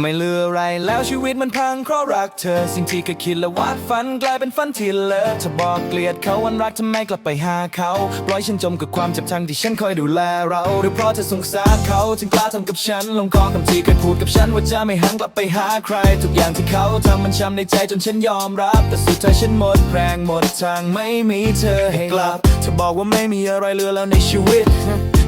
ไม่เหลืออะไรแล้วชีวิตมันพังเพราะรักเธอ สิ่งที่เคยคิดและวาดฝันกลายเป็นฝันที่เลิศเธอบอกเกลียดเขาวันรักทำไมกลับไปหาเขาปล่อยฉันจมกับความเจ็บทั้งที่ฉันคอยดูแลเราหรือเพราะเธอสงสารเขาจึงกล้าทำกับฉันลงคอคำที่เคยพูดกับฉันว่าจะไม่หันกลับไปหาใคร ทุกอย่างที่เขาทำมันช้ำในใจจนฉันยอมรับ แต่สุดท้ายฉันหมดแรงหมดทางไม่มีเธอให้กลับเธอบอกว่าไม่มีอะไรเหลือแล้วในชีวิต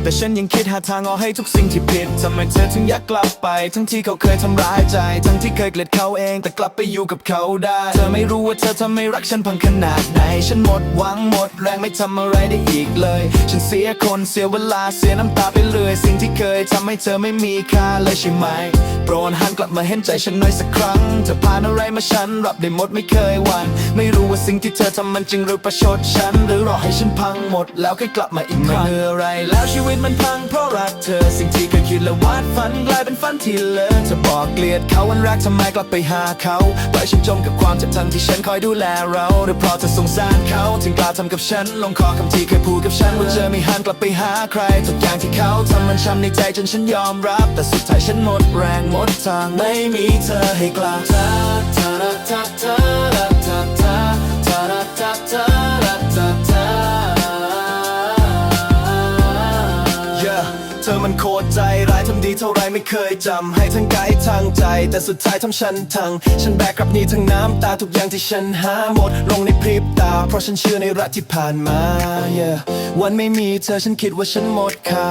แต่ฉันยังคิดหาทางออกให้ทุกสิ่งที่ผิดทำไมเธอถึงอยากกลับไป ทั้งที่เขาเคยทำร้ายใจ ทั้งที่เคยเกลียดเขาเอง แต่กลับไปอยู่กับเขาได้ เธอไม่รู้ว่าเธอทำให้รักฉันพังขนาดไหน ฉันหมดหวังหมดแรงไม่ทำอะไรได้อีกเลย ฉันเสียคนเสียเวลาเสียน้ำตาไปเรื่อยสิ่งที่เคยทำให้เธอไม่มีค่าเลยใช่ไหม โปรดหันกลับมาเห็นใจฉันหน่อยสักครั้งเธอผ่านอะไรมาฉันรับได้หมดไม่เคยหวั่นไม่รู้ว่าสิ่งที่เธอทำมันจริงหรือประชดฉัน หรือรอให้ฉันพังหมด แล้วค่อยกลับมาอีกครั้งไม่เหลืออไรแล้วชีวิตมันพังเพราะรักเธอ สิ่งที่เคยคิดและวาดฝันกลายเป็นฝันที่เลิศเธอบอกเกลียดเขาวันแรกทำไมกลับไปหาเขาปล่อยฉันจมกับความเจ็บทั้งที่ฉันคอยดูแลเราหรือเพราะเธอสงสารเขาถึงกล้าทำกับฉัน ลงคอคำที่เคยพูดกับฉันว่าเจะไม่หันกลับไปหาใครทุกอย่างที่เขาทำมันช้ำในใจจนฉันยอมรับ แต่สุดท้ายฉันหมดแรงหมดทางไม่มีเธอให้กลับเธ ตรใจร้ายทำดีเท่าไรไม่เคยจำให้ทั้งกายทั้งใจ แต่สุดท้ายทำฉันทังฉันแบกรับนี้ทั้งน้ำตาทุกอย่างที่ฉันหาหมดลงในพริบตา เพราะฉันเชื่อในรักที่ผ่านมา yeah วันไม่มีเธอฉันคิดว่าฉันหมดค่า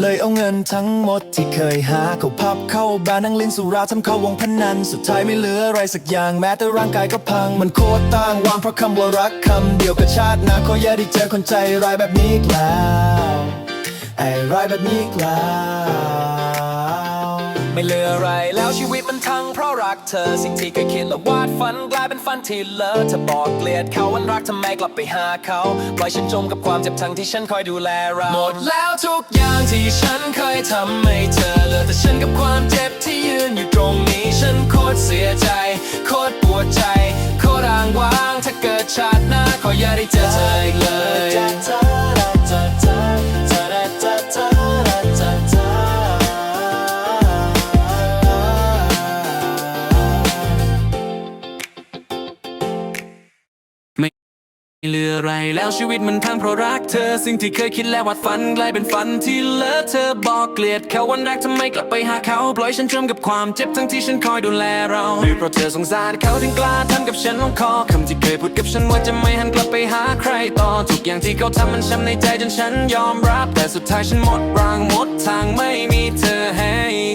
เลยเอาเงินทั้งหมดที่เคยหาเข้าพับเข้าบาร์นั่งเล่นสุราทำเข้าวงพนัน สุดท้ายไม่เหลืออะไรสักอย่างแม้แต่ร่างกายก็พัง มันโคตรต่างวางเพราะคำว่ารักคำเดียวกับชาติน้าขออย่าได้เจอคนใจร้ายแบบนี้อีกแล้ว ไอ้ร้ายแบบนี้อีกแล้วไม่เหลืออะไรแล้วชีวิตมันทั้งเพราะรักเธอ สิ่งที่เคยคิดและวาดฝันกลายเป็นฝันที่เลิศเธอบอกเกลียดเขาวันรักทำไมกลับไปหาเขาปล่อยฉันจมกับความเจ็บทั้งที่ฉันคอยดูแลเราหมดแล้วทุกอย่างที่ฉันเคยทำให้เธอเหลือแต่ฉันกับความเจ็บที่ยืนอยู่ตรงนี้ฉันโคตรเสียใจ โคตรปวดใจ โคตรอ้างว้างถ้าเกิดชาติหน้าขออย่าได้เจอเธออีกเลย เหลืออะไรแล้วชีวิตมันพังเพราะรักเธอ สิ่งที่เคยคิดและวาดฝันกลายเป็นฝันที่เลิศเธอบอกเกลียดเขาวันแรกทำไมกลับไปหาเขาปล่อยฉันจมกับความเจ็บทั้งที่ฉันคอยดูแลเราหรือเพราะเธอสงสารเขาถึงกล้าทำกับฉันลงคอคำที่เคยพูดกับฉันว่าจะไม่หันกลับไปหาใครต่อทุกอย่างที่เขาทำมันช้ำในใจจนฉันยอมรับ แต่สุดท้ายฉันหมดรางหมดทางไม่มีเธอให้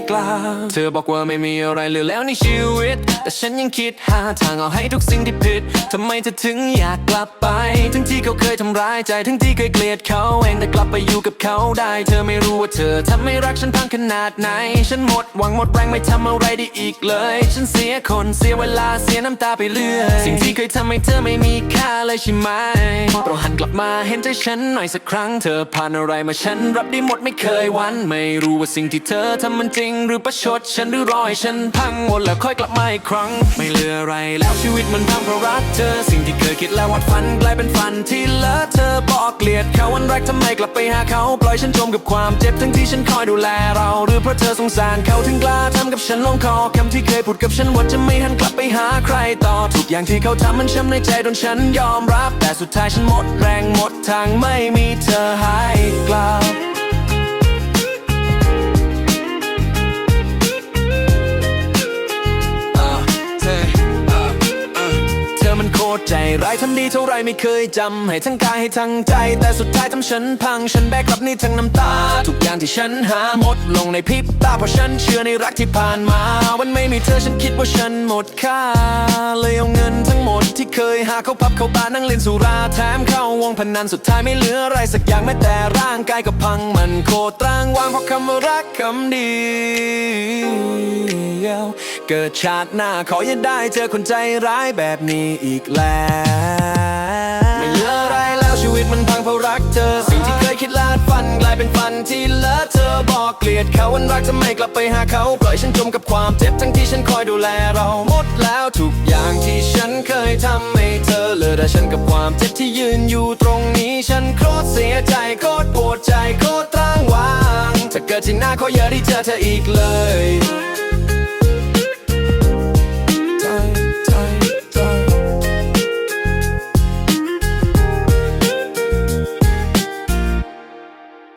กลับเธอบอกว่าไม่มีอะไรเหลือแล้วในชีวิต แต่ฉันยังคิดหาทางเอาให้ทุกสิ่งที่ผิดทำไมเธอถึงอยากกลับไปทั้งที่เขาเคยทำร้ายใจ ทั้งที่เคยเกลียดเขาเองแต่กลับไปอยู่กับเขาได้ เธอไม่รู้ว่าเธอทำให้รักฉันพังขนาดไหน ฉันหมดหวังหมดแรงไม่ทำอะไรได้อีกเลย ฉันเสียคนเสียเวลาเสียน้ำตาไปเรื่อยสิ่งที่เคยทำให้เธอไม่มีค่าเลยใช่ไหมโปรดหันกลับมาเห็นใจฉันหน่อยสักครั้งเธอผ่านอะไรมาฉันรับได้หมดไม่เคยวัน ไม่รู้ว่าสิ่งที่เธอทำมันจริง หรือประชดฉันหรือรอให้ฉันพังหมดแล้วค่อยกลับมาอีกครั้ง ไม่เหลืออะไรแล้วชีวิตมันพังเพราะรักเธอสิ่งที่เคยคิดแล้ววาดฝันกลายเป็นฝันที่เลอะเธอบอกเกลียดเขาวันแรกทำไมกลับไปหาเขาปล่อยฉันจมกับความเจ็บทั้งที่ฉันคอยดูแลเรา หรือเพราะเธอสงสารเขาถึงกล้าทำกับฉันลงคอคำที่เคยพูดกับฉันว่าจะไม่หันกลับไปหาใครต่อทุกอย่างที่เขาทำมันช้ำในใจจนฉันยอมรับ แต่สุดท้ายฉันหมดแรงหมดทางไม่มีเธอให้กลับ ใจร้ายทำดีเท่าไรไม่เคยจำให้ทั้งกายให้ทั้งใจ แต่สุดท้ายทำฉันพังฉันแบกรับนี่ทั้งน้ำตา ทุกอย่างที่ฉันหาหมดลงในพริบตาเพราะฉันเชื่อในรักที่ผ่านมา วันไม่มีเธอฉันคิดว่าฉันหมดค่า เลยเอาเงินทั้งหมดที่เคยหาเขาพับเขาบานั่งเล่นสุราแถมเข้าวงพนันสุดท้ายไม่เหลืออะไรสักอย่างแม้แต่ร่างกายก็พังมันโคตรตรางวางเพราะคำว่ารักคำเดียว เกิดชาติหน้าขออย่าได้เจอคนใจร้ายแบบนี้อีกแล้ว ไม่เหลืออะไรแล้วชีวิตมันพังเพราะรักเธอ สิ่งที่เคยคิดลาดฝันกลายเป็นฝันที่เลอะเธอบอกเกลียดเขาวันรักทำไม่กลับไปหาเขาปล่อยฉันจมกับความเจ็บทั้งที่ฉันคอยดูแลเราหมดแล้วทุกอย่างที่ฉันเคยทำให้เธอเหลือแต่ฉันกับความเจ็บที่ยืนอยู่ตรงนี้ฉันโคตรเสียใจโคตรปวดใจโคตรตรางวางถ้าเกิดที่หน้าขออย่าได้เจอเธออีกเลย